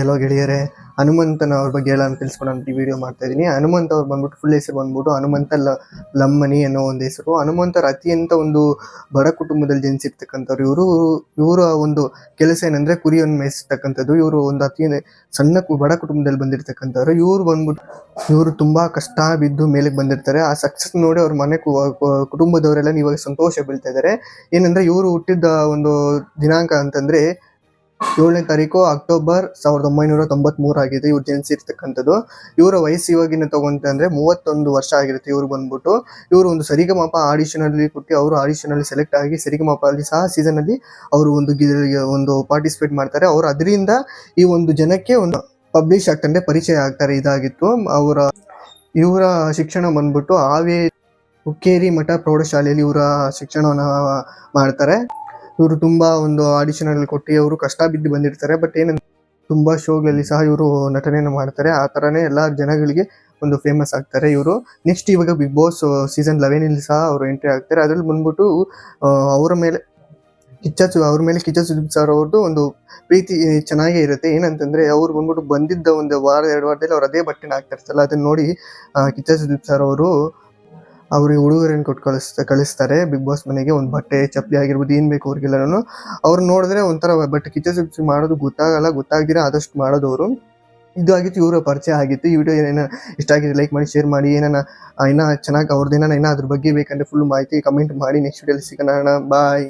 ಎಲ್ಲೋ ಗೆಳೆಯರೆ. ಹನುಮಂತನ ಅವ್ರ ಬಗ್ಗೆ ಎಲ್ಲ ತಿಳಿಸ್ಕೊಂಡು ಅಂತ ವಿಡಿಯೋ ಮಾಡ್ತಾ ಇದ್ದೀನಿ. ಹನುಮಂತ ಅವ್ರು ಬಂದ್ಬಿಟ್ಟು ಫುಲ್ ಹೆಸರು ಬಂದ್ಬಿಟ್ಟು ಹನುಮಂತ ಲ, ಲಮ್ಮನಿ ಅನ್ನೋ ಒಂದು ಹೆಸರು. ಹನುಮಂತರ ಅತ್ಯಂತ ಒಂದು ಬಡ ಕುಟುಂಬದಲ್ಲಿ ಜನಿಸಿರ್ತಕ್ಕಂಥವ್ರು ಇವರು. ಇವರ ಒಂದು ಕೆಲಸ ಏನಂದ್ರೆ ಕುರಿಯನ್ನು ಮೇಯಿಸ್ತಕ್ಕಂಥದ್ದು. ಇವರು ಒಂದು ಅತಿ ಸಣ್ಣ ಬಡ ಕುಟುಂಬದಲ್ಲಿ ಬಂದಿರತಕ್ಕಂಥವ್ರು. ಇವರು ಬಂದ್ಬಿಟ್ಟು, ಇವರು ತುಂಬಾ ಕಷ್ಟ ಬಿದ್ದು ಮೇಲಕ್ಕೆ ಬಂದಿರ್ತಾರೆ. ಆ ಸಕ್ಸಸ್ ನೋಡಿ ಅವ್ರ ಮನೆ ಕುಟುಂಬದವರೆಲ್ಲ ಇವಾಗ ಸಂತೋಷ ಬೀಳ್ತಾ ಇದ್ದಾರೆ ಏನಂದ್ರೆ ಇವರು ಹುಟ್ಟಿದ ಒಂದು ದಿನಾಂಕ ಅಂತಂದ್ರೆ ಏಳನೇ ತಾರೀಕು ಅಕ್ಟೋಬರ್ ಸಾವಿರದ ಒಂಬೈನೂರ ತೊಂಬತ್ ಆಗಿದೆ. ಇವ್ರು ಜನಿಸಿರ್ತಕ್ಕಂಥದ್ದು ಇವರ ವಯಸ್ಸು ಇವಾಗಿನ ತಗೊಂತ ಅಂದ್ರೆ ಮೂವತ್ತೊಂದು ವರ್ಷ ಆಗಿರುತ್ತೆ ಇವ್ರು ಬಂದ್ಬಿಟ್ಟು. ಇವರು ಒಂದು ಸರಿಗಮಪ ಆಡಿಷನ್ ಅಲ್ಲಿ ಕೊಟ್ಟು ಅವರು ಆಡಿಷನ್ ಅಲ್ಲಿ ಸೆಲೆಕ್ಟ್ ಆಗಿ ಸರಿಗಮಪ ಅಲ್ಲಿ ಸಹ ಸೀಸನ್ ಅಲ್ಲಿ ಅವರು ಒಂದು ಒಂದು ಪಾರ್ಟಿಸಿಪೇಟ್ ಮಾಡ್ತಾರೆ. ಅವ್ರು ಅದರಿಂದ ಈ ಒಂದು ಜನಕ್ಕೆ ಒಂದು ಪಬ್ಲಿಷ್ ಆಗ್ತಾರೆ ಪರಿಚಯ ಆಗ್ತಾರೆ. ಇದಾಗಿತ್ತು. ಅವರ ಇವರ ಶಿಕ್ಷಣ ಬಂದ್ಬಿಟ್ಟು ಆವೇ ಹುಕ್ಕೇರಿ ಮಠ ಪ್ರೌಢಶಾಲೆಯಲ್ಲಿ ಇವರ ಶಿಕ್ಷಣವನ್ನು ಮಾಡ್ತಾರೆ. ಇವರು ತುಂಬಾ ಒಂದು ಆಡಿಷನ್ ಅಲ್ಲಿ ಕೊಟ್ಟು ಅವರು ಕಷ್ಟ ಬಿದ್ದು ಬಂದಿರ್ತಾರೆ. ಬಟ್ ಏನಂತ ತುಂಬಾ ಶೋಗಳಲ್ಲಿ ಸಹ ಇವರು ನಟನೆಯನ್ನು ಮಾಡ್ತಾರೆ. ಆ ತರನೇ ಎಲ್ಲ ಜನಗಳಿಗೆ ಒಂದು ಫೇಮಸ್ ಆಗ್ತಾರೆ ಇವರು. ನೆಕ್ಸ್ಟ್ ಇವಾಗ ಬಿಗ್ ಬಾಸ್ ಸೀಸನ್ ಲೆವೆನಲ್ಲಿ ಸಹ ಅವರು ಎಂಟ್ರಿ ಆಗ್ತಾರೆ. ಅದ್ರಲ್ಲಿ ಬಂದ್ಬಿಟ್ಟು ಅವರ ಮೇಲೆ ಕಿಚ್ಚ ಅವ್ರ ಮೇಲೆ ಕಿಚ್ಚ ಸುದೀಪ್ ಸರ್ ಅವ್ರದ್ದು ಒಂದು ಪ್ರೀತಿ ಚೆನ್ನಾಗೇ ಇರುತ್ತೆ. ಏನಂತಂದ್ರೆ ಅವ್ರು ಬಂದ್ಬಿಟ್ಟು ಬಂದಿದ್ದ ಒಂದು ವಾರ, ಎರಡು ವಾರದಲ್ಲಿ ಅವ್ರು ಅದೇ ಬಟ್ಟೆನ ಹಾಕ್ತಾ ಇರ್ತಾರಲ್ಲ, ಅದನ್ನ ನೋಡಿ ಕಿಚ್ಚ ಸುದೀಪ್ ಸರ್ ಅವರು ಅವ್ರಿಗೆ ಹುಡುಗರೇನು ಕೊಟ್ಟು ಕಳಿಸ್ತಾ, ಕಳಿಸ್ತಾರೆ? ಬಿಗ್ ಬಾಸ್ ಮನೆಗೆ ಒಂದು ಬಟ್ಟೆ, ಚಪ್ಪಲಿ ಆಗಿರ್ಬೋದು, ಏನು ಬೇಕು ಅವ್ರಿಗೆಲ್ಲನೂ. ಅವ್ರು ನೋಡಿದ್ರೆ ಒಂಥರ ಬಟ್ ಕಿಚ್ಚ ಸುಚ್ಚಿ ಮಾಡೋದು ಗೊತ್ತಾಗಲ್ಲ, ಗೊತ್ತಾಗಿದ್ರೆ ಆದಷ್ಟು ಮಾಡೋದು ಅವರು ಇದು ಆಗಿತ್ತು, ಇವರ ಪರಿಚಯ ಆಗಿತ್ತು. ಈ ವಿಡಿಯೋ ಏನೇನ ಇಷ್ಟ ಆಗಿದೆ ಲೈಕ್ ಮಾಡಿ, ಶೇರ್ ಮಾಡಿ. ಏನಾನ, ಇನ್ನ ಚೆನ್ನಾಗಿ ಅವ್ರದ್ದು ಏನಾನ ಇನ್ನೂ ಅದ್ರ ಬಗ್ಗೆ ಬೇಕಂದ್ರೆ ಫುಲ್ ಮಾಹಿತಿ ಕಮೆಂಟ್ ಮಾಡಿ. ನೆಕ್ಸ್ಟ್ ವಿಡಿಯೋಲಿ ಸಿಗೋಣ ಬಾಯ್